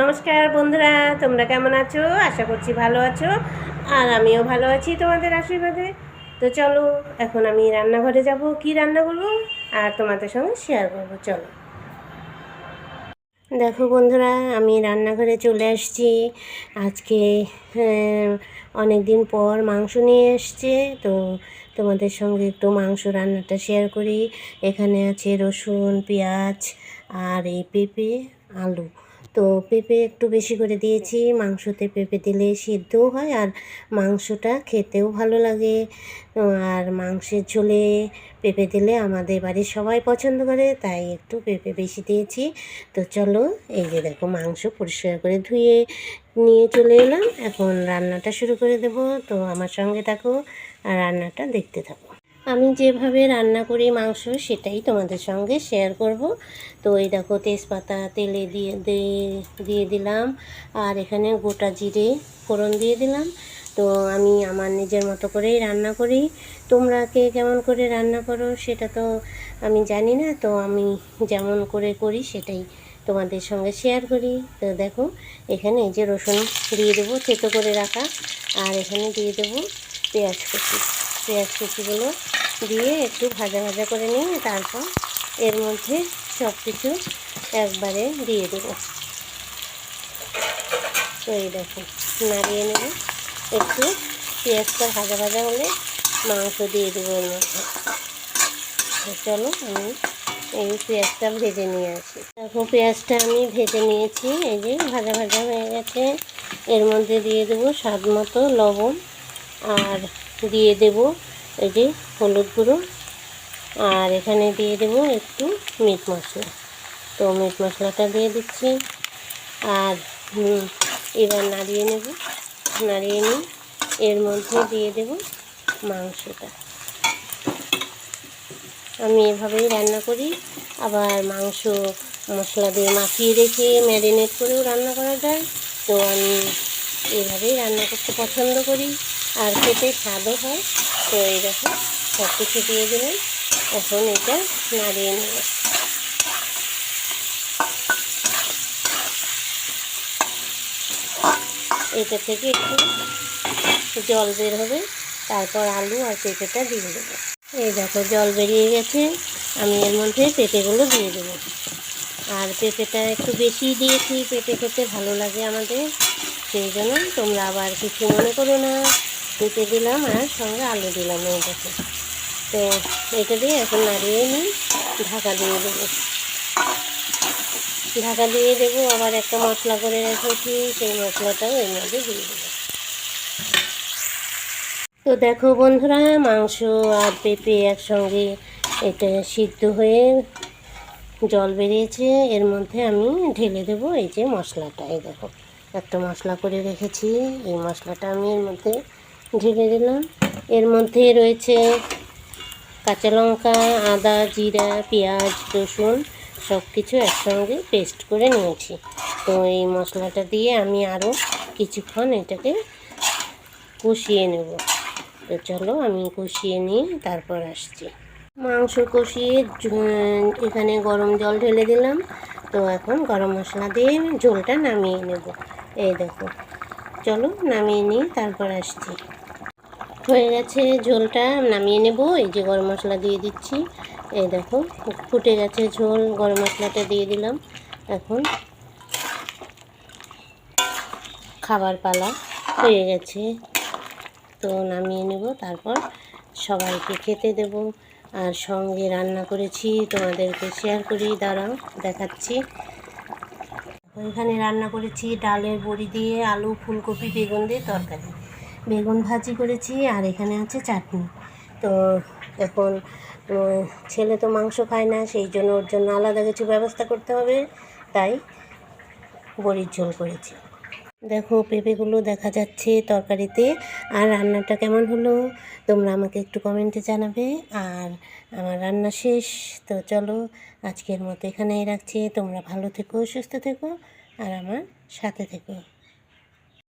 নমস্কার বন্ধুরা, তোমরা কেমন আছো? আশা করছি ভালো আছো, আর আমিও ভালো আছি তোমাদের আশীর্বাদে। তো চলো, এখন আমি রান্নাঘরে যাব। কি রান্না করব আর তোমাদের সঙ্গে শেয়ার করব, চলো। দেখো বন্ধুরা, আমি রান্নাঘরে চলে আসছি। আজকে অনেক দিন পর মাংস নিয়ে এসছে। তো তোমাদের সঙ্গে একটু মাংস রান্নাটা শেয়ার করি। এখানে আছে রসুন, পেঁয়াজ, আর এই পেঁপে, আলু। তো পেঁপে একটু বেশি করে দিয়েছি। মাংসতে পেঁপে দিলে সিদ্ধও হয় আর মাংসটা খেতেও ভালো লাগে। আর মাংসের ঝোলে পেঁপে দিলে আমাদের বাড়ির সবাই পছন্দ করে, তাই একটু পেঁপে বেশি দিয়েছি। তো চলো এই যে দেখো মাংস পরিষ্কার করে ধুয়ে নিয়ে চলে এলাম। এখন রান্নাটা শুরু করে দেব। তো আমার সঙ্গে থাকো আর রান্নাটা দেখতে থাকো। আমি যেভাবে রান্না করি মাংস, সেটাই তোমাদের সঙ্গে শেয়ার করব। তো এই দেখো তেজপাতা, তেলে দিয়ে দিয়ে দিলাম। আর এখানে গোটা জিরে, ফোড়ন দিয়ে দিলাম। তো আমি আমার নিজের মতো করেই রান্না করি। তোমরা কে কেমন করে রান্না করো সেটা তো আমি জানি না। তো আমি যেমন করে করি সেটাই তোমাদের সঙ্গে শেয়ার করি। তো দেখো, এখানে এই যে রসুন দিয়ে দেবো চেতো করে রাখা। আর এখানে দিয়ে দেবো পেঁয়াজ কুচি। পেঁয়াজ কুচিগুলো দিয়ে একটু ভাজা ভাজা করে নিয়ে তারপর এর মধ্যে সব কিছু একবারে দিয়ে দেব। তো এই দেখো, নাড়িয়ে নেব। একটু পেঁয়াজটা ভাজা ভাজা হলে মাংস দিয়ে দেবো এর মধ্যে চলো আমি এই পেঁয়াজটা ভেজে নিয়ে আসি। দেখো, পেঁয়াজটা আমি ভেজে নিয়েছি। এই যে ভাজা ভাজা হয়ে গেছে। এর মধ্যে দিয়ে দেবো স্বাদ মতো লবণ আর দিয়ে দেব এই যে হলুদ গুঁড়ো। আর এখানে দিয়ে দেব একটু মিট মশলা। তো মিট মশলাটা দিয়ে দিচ্ছি। আর এবার নাড়িয়ে নেব। নাড়িয়ে নিই এর মধ্যে দিয়ে দেব মাংসটা। আমি এভাবেই রান্না করি। আবার মাংস মশলা দিয়ে মাখিয়ে রেখে ম্যারিনেট করেও রান্না করা যায়। তো আমি এভাবেই রান্না করতে পছন্দ করি। আর খেতে স্বাদও হয়। তো এই দেখো সব কিছু দিয়ে দিলাম। এখন এটা নাড়িয়ে নেব। এটা থেকে একটু জল বের হবে। তারপর আলু আর পেঁপেটা দিয়ে দেবো। এই দেখো, জল বেরিয়ে গেছে। আমি এর মধ্যে পেঁপেগুলো দিয়ে দেবো। আর পেঁপেটা একটু বেশি দিয়েছি। পেঁপে খেতে ভালো লাগে আমাদের। সেই জন্য তোমরা আবার কিছু মনে করো না। পেঁপে দিলাম আর সঙ্গে আলু দিলাম এই দেখো তো এটা দিয়ে এখন নাড়িয়ে নিই ঢাকা দিয়ে দেবো। ঢাকা দিয়ে দেবো, আবার একটা মশলা করে রেখেছি, সেই মশলাটাও এর মধ্যে দিয়ে দেবো। তো দেখো বন্ধুরা, মাংস আর পেঁপে একসঙ্গে এটা সিদ্ধ হয়ে জল বেরিয়েছে। এর মধ্যে আমি ঢেলে দেবো এই যে মশলাটা, এই দেখো। একটা মশলা করে রেখেছি, এই মশলাটা আমি এর মধ্যে ঢেলে দিলাম। এর মধ্যে রয়েছে কাঁচা লঙ্কা, আদা, জিরা, পেঁয়াজ, রসুন সব কিছু একসঙ্গে পেস্ট করে নিয়েছি। তো এই মশলাটা দিয়ে আমি আরও কিছুক্ষণ এটাকে কষিয়ে নেব। তো চলো আমি কষিয়ে নিয়ে তারপর আসছি। মাংস কষিয়ে এখানে গরম জল ঢেলে দিলাম। তো এখন গরম মশলা দিয়ে ঝোলটা নামিয়ে নেব। এই দেখো। চলো নামিয়ে নিয়ে তারপর আসছি। হয়ে গেছে ঝোলটা, নামিয়ে নেব। এই যে গরম মশলা দিয়ে দিচ্ছি। এই দেখো, ফুটে গেছে ঝোল, গরম মশলাটা দিয়ে দিলাম। এখন খাবার পালা হয়ে গেছে। তো নামিয়ে নেব, তারপর সবাইকে খেতে দেব। আর সঙ্গে রান্না করেছি, তোমাদেরকে শেয়ার করি। দাঁড়াও, দেখাচ্ছি। এখানে রান্না করেছি ডালের বড়ি দিয়ে আলু, ফুলকপি, বেগুন দিয়ে তরকারি। বেগুন ভাজি করেছি আর এখানে আছে চাটনি। তো এখন ছেলে তো মাংস খায় না, সেই জন্য ওর জন্য আলাদা কিছু ব্যবস্থা করতে হবে, তাই বড়ির ঝোল করেছি। দেখো পেঁপেগুলো দেখা যাচ্ছে তরকারিতে, আর রান্নাটা কেমন হলো? তোমরা আমাকে একটু কমেন্টে জানাবে। আর আমার রান্না শেষ, তো চলো আজকের মতো এখানেই রাখছি। তোমরা ভালো থেকো, সুস্থ থেকো, আর আমার সাথে থেকো।